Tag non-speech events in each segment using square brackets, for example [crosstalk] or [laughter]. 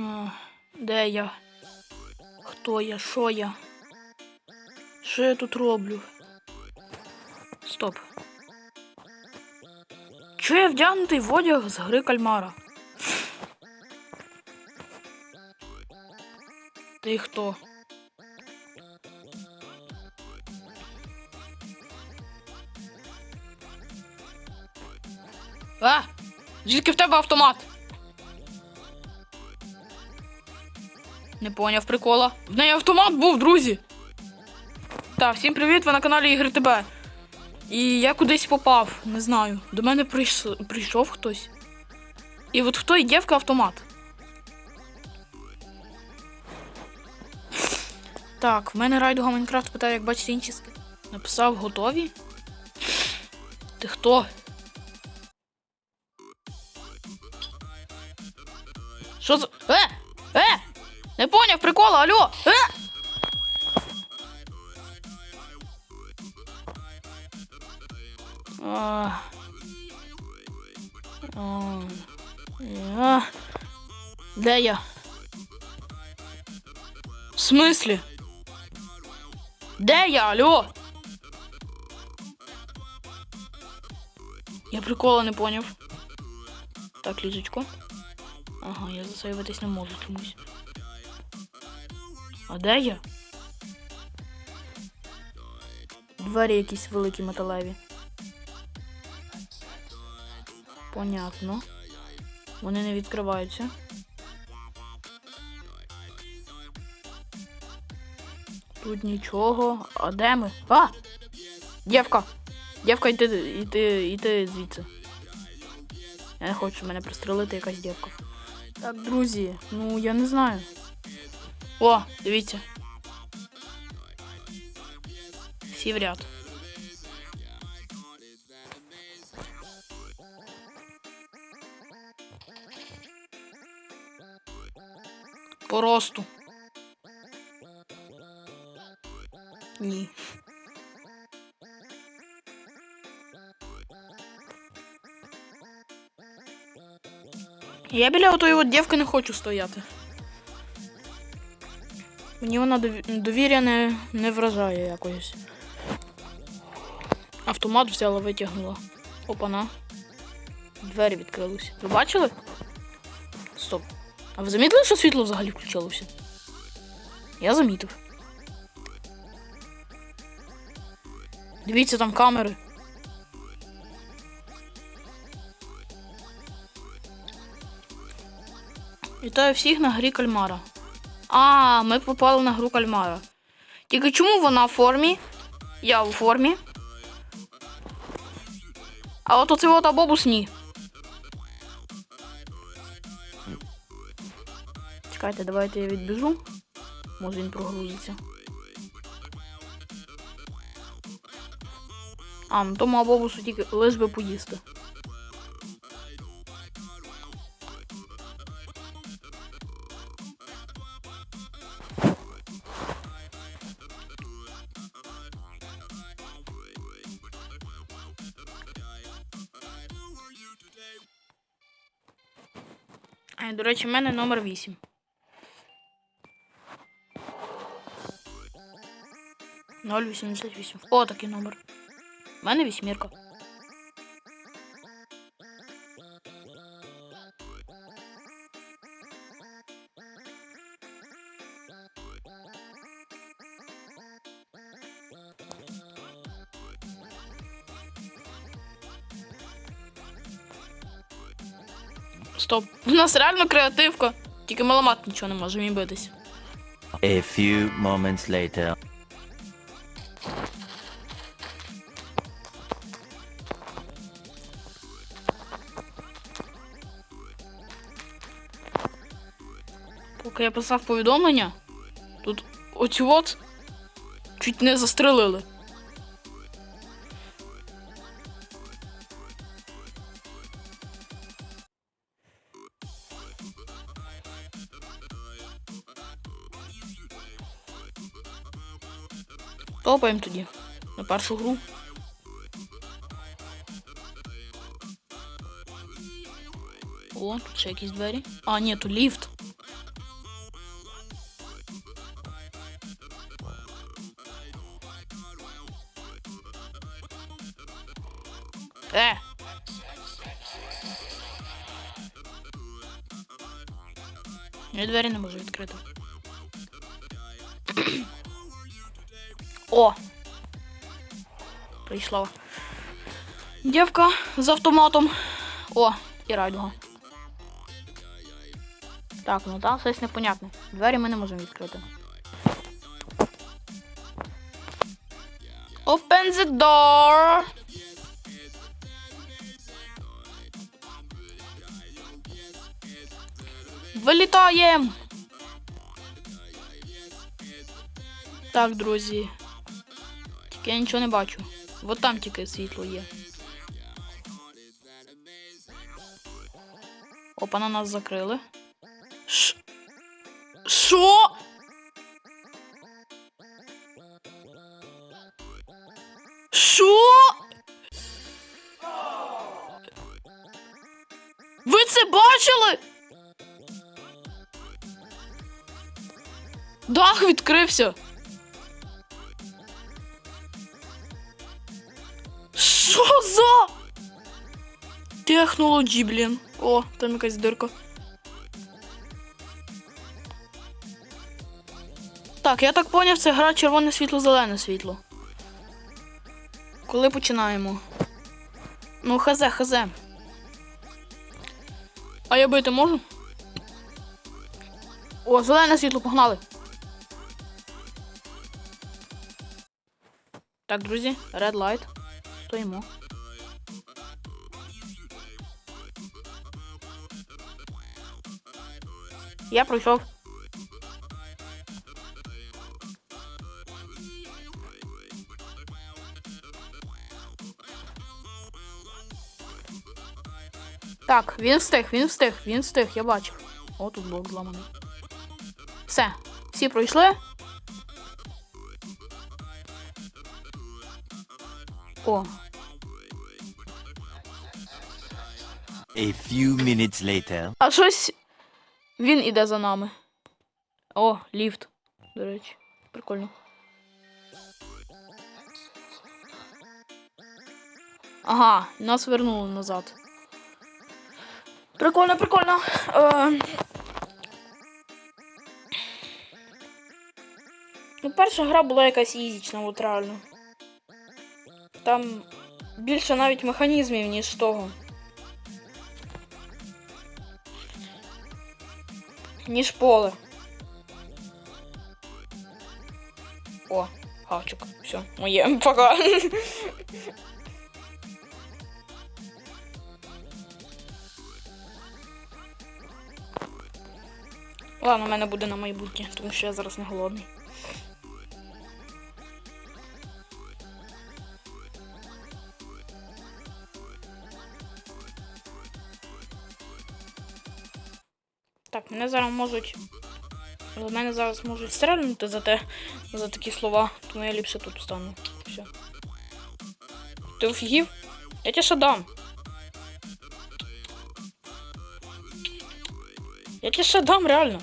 А, де я? Хто я? Що я? Що я тут роблю? Стоп. Чого я вдягнутий в одяг з гри кальмара? Ти хто? А! Звідки в тебе автомат? Не поняв прикола. В неї автомат був, друзі. Так, всім привіт, ви на каналі Ігри ТБ. І я кудись попав, не знаю. До мене прийш- прийшов хтось. І от в той дівка автомат. Так, в мене райдуга Майнкрафт питає, як бачите інші ски. Написав готові. Ти хто? Що за. Е! Е! Не поняв прикола, алло! Е! А. А. Я. Де я? В смислі? Де я, алло? Я прикола не поняв. Так, ліжечко. Ага, я засейвитись не можу чомусь. А де я? Двері якісь великі металеві. Понятно. Вони не відкриваються. Тут нічого. А де ми? А! Дівка! Дівка, йди, йди, йди звідси. Я не хочу мене пристрелити якась дівка. Так, друзі, ну я не знаю. О, дивіться. Всі в ряд. По росту. Ні. Я біля отої от дівки не хочу стояти. Мені вона довір'я не, не вражає якось. Автомат взяла, витягнула. Опана. Двері відкрилися. Ви бачили? Стоп. А ви замітили, що світло взагалі включилося? Я замітив. Дивіться, там камери. Вітаю всіх на грі кальмара. А, ми попали на гру кальмара. Тільки чому вона в формі? Я у формі. А от оцей от абобус ні. Чекайте, давайте я відбіжу. Може він прогрузиться. А, ну тому абобусу тільки лиш би поїсти. А, до речі, в мене номер 8. Ноль вісімдесят вісім. О, такий номер. У мене вісьмірка. Стоп. [laughs] У нас реально креативка. Тільки маламат нічого не може мені битись. A few moments later. Поки я писав повідомлення, тут оцю от чуть не застрелили. Топаємо тоді на першу гру. О, тут ще якісь двері. А, ні, тут ліфт. Е! Я двері не можу відкрити. О! Прийшла. Дівка з автоматом. О, і райдуга. Так, ну там щось непонятне. Двері ми не можемо відкрити. Open the door. Вилітаємо! Так, друзі. Тільки я нічого не бачу. От там тільки світло є. Опа, на нас закрили. Ш... Що? Що? Ви це бачили? Дах відкрився. Технологі, блін. О, там якась дирка. Так, я так поняв, це гра червоне світло, зелене світло. Коли починаємо? Ну, хазе, хазе. А я бити можу? О, зелене світло, погнали. Так, друзі, red light. Стоїмо. Я пройшов. Так, він встиг, він встиг, він встиг, я бачив. О, тут блок зламаний. Все, всі пройшли. О, A few minutes later. а щось він іде за нами. О, ліфт. До речі, прикольно. Ага, нас вернули назад. Прикольно, прикольно. Е... Ну, перша гра була якась ізічна, от реально. Там більше навіть механізмів, ніж того. Ніж поле. О, хавчик. Все, моє. [laughs] Пока. Ладно, у мене буде на майбутнє, тому що я зараз не голодний. Мене зараз можуть. Але мене зараз можуть стрельнути за те, за такі слова, тому я ліпше тут встану. Все. Ти офігів? Я тебе ще дам. Я тебе ще дам, реально.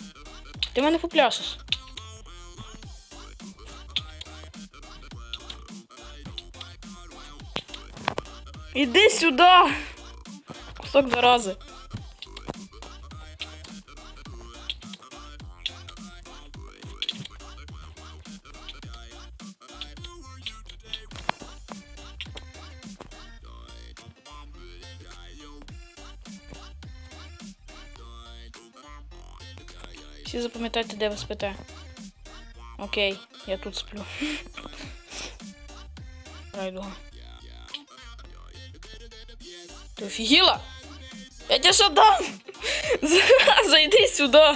Ти мене попляшеш. Іди сюди! Кусок зарази. Всі запам'ятайте, де ви спите. Окей, я тут сплю. [laughs] Райдуга. Ти офігіла? Я тебе що дам? [laughs] Зайди сюди.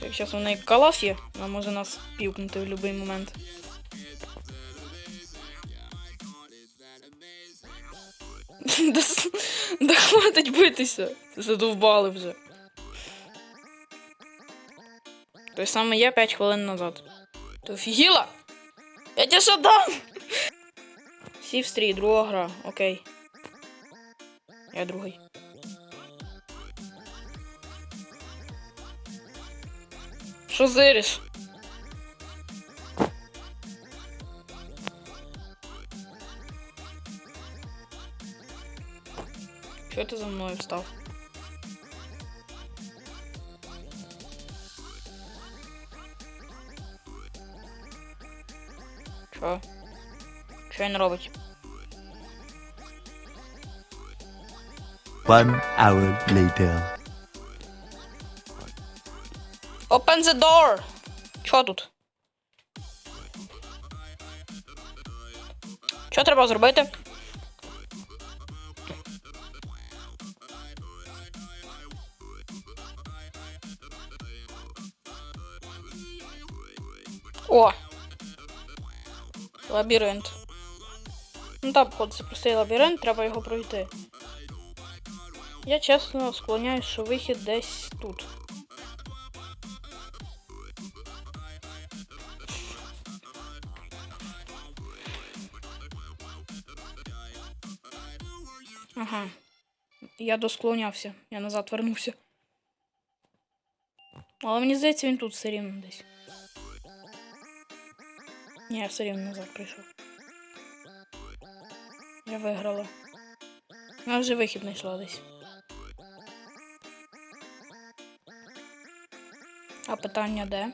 Так, зараз у неї калаш є, вона може нас півкнути в будь-який момент. [laughs] [laughs] Да, хватить битися. Задовбали вже. Той саме я 5 хвилин назад. Ти офігіла? Я тебе що дам? Сів стрій, друга гра, окей. Я другий. Що зириш? Що ти за мною встав? Що? Що він робить? One hour later. Open the door! Що тут? Що треба зробити? О! Лабіринт. Ну так, походу, це простий лабіринт, треба його пройти. Я чесно склоняюсь, що вихід десь тут. Ага. Я досклонявся, я назад вернувся. Але мені здається, він тут все рівно десь. Ні, я все рівно назад прийшов. Я виграла. Я вже вихід знайшла десь. А питання де?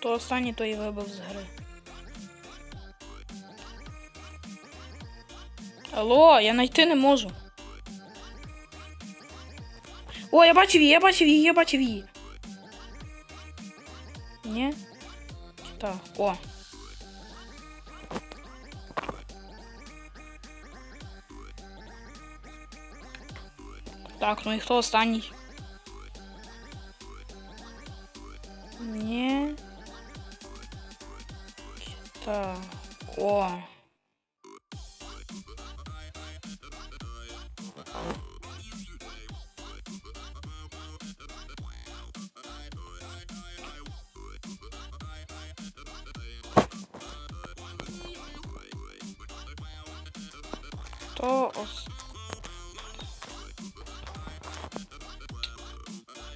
То останній той і вибив з гри. Алло, я знайти не можу. О, я бачив її, я бачив її, я бачив її. Чи Так, о. Так, ну і хто останній? То ос...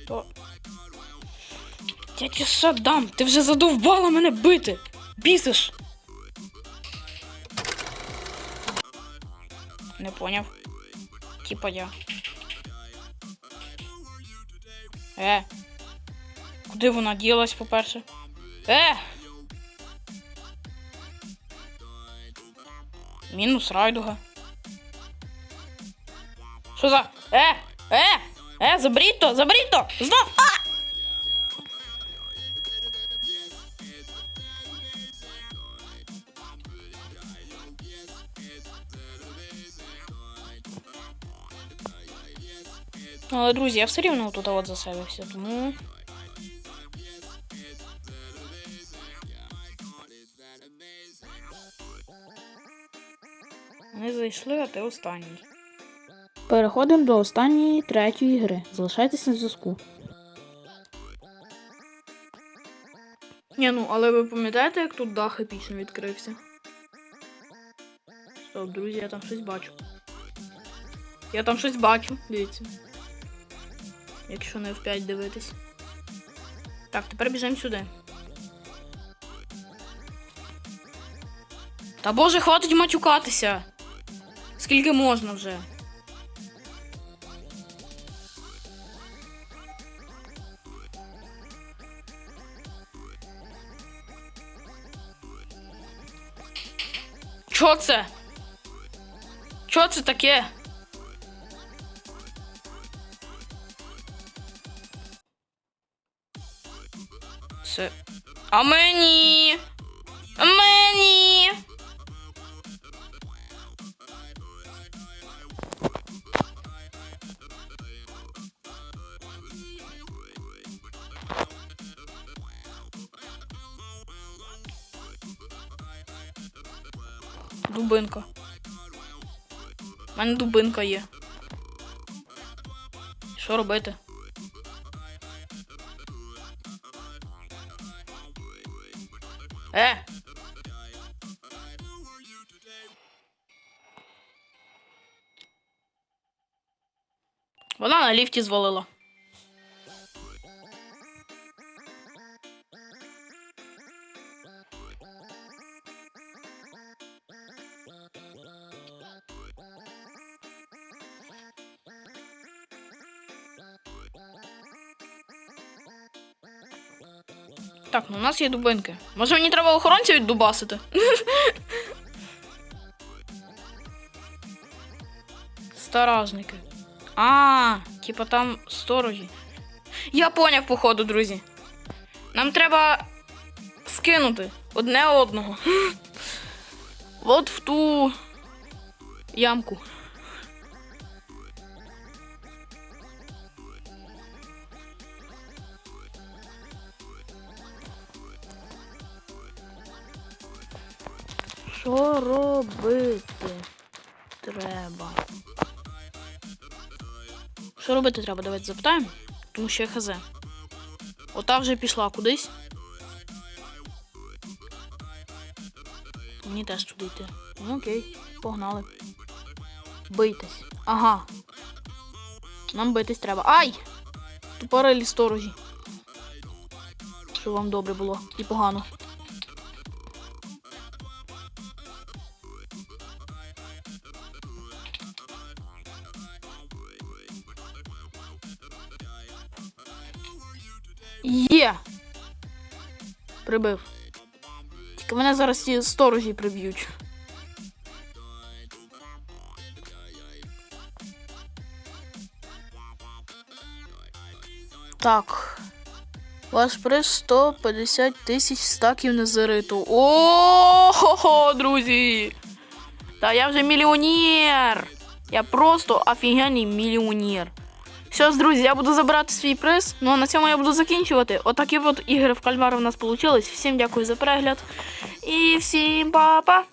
То... Я тебе що дам? Ти вже задовбала мене бити! Бісиш! Не поняв. Типа я. Е. Куди вона ділась, по-перше? Е! Мінус райдуга. Що за. Е! Е! Е, заберіть то! То! Знов! А! Але, друзі, я все рівно тут от заселився, тому. Ми зайшли, а ти останній. Переходимо до останньої третьої гри. Залишайтесь на зв'язку. Ні, ну, але ви пам'ятаєте, як тут дах епічно відкрився? Стоп, друзі, я там щось бачу. Я там щось бачу, дивіться. Якщо не в 5 дивитись. Так, тепер біжимо сюди. Та боже, хватить матюкатися. Скільки можна вже? Чо це? Чо це таке? Це. А мені. Дубинка. У мене дубинка є. Що робити? Е! Вона на ліфті звалила. Так, ну у нас є дубинки. Може мені треба охоронця віддубасити? Старажники. А, типа там сторожі. Я поняв, походу, друзі. Нам треба скинути одне одного. [gasps] От в ту ямку. Що робити треба? Що робити треба? Давайте запитаємо. Тому що я хз. Ота вже пішла кудись. Мені теж туди йти. Ну окей, погнали. Бийтесь. Ага. Нам битись треба. Ай! Тупорилі сторожі. Щоб вам добре було і погано. Є! Прибив. Тільки мене зараз ці сторожі приб'ють. Так. Ваш приз 150 тисяч стаків незериту. О, друзі! Та я вже мільйонер! Я просто офігенний мільйонер. Все, друзі, я буду забирати свій приз. Ну а на цьому я буду закінчувати. Отакі от ігри в кальмар у нас вийшли. Всім дякую за перегляд. І всім па-па!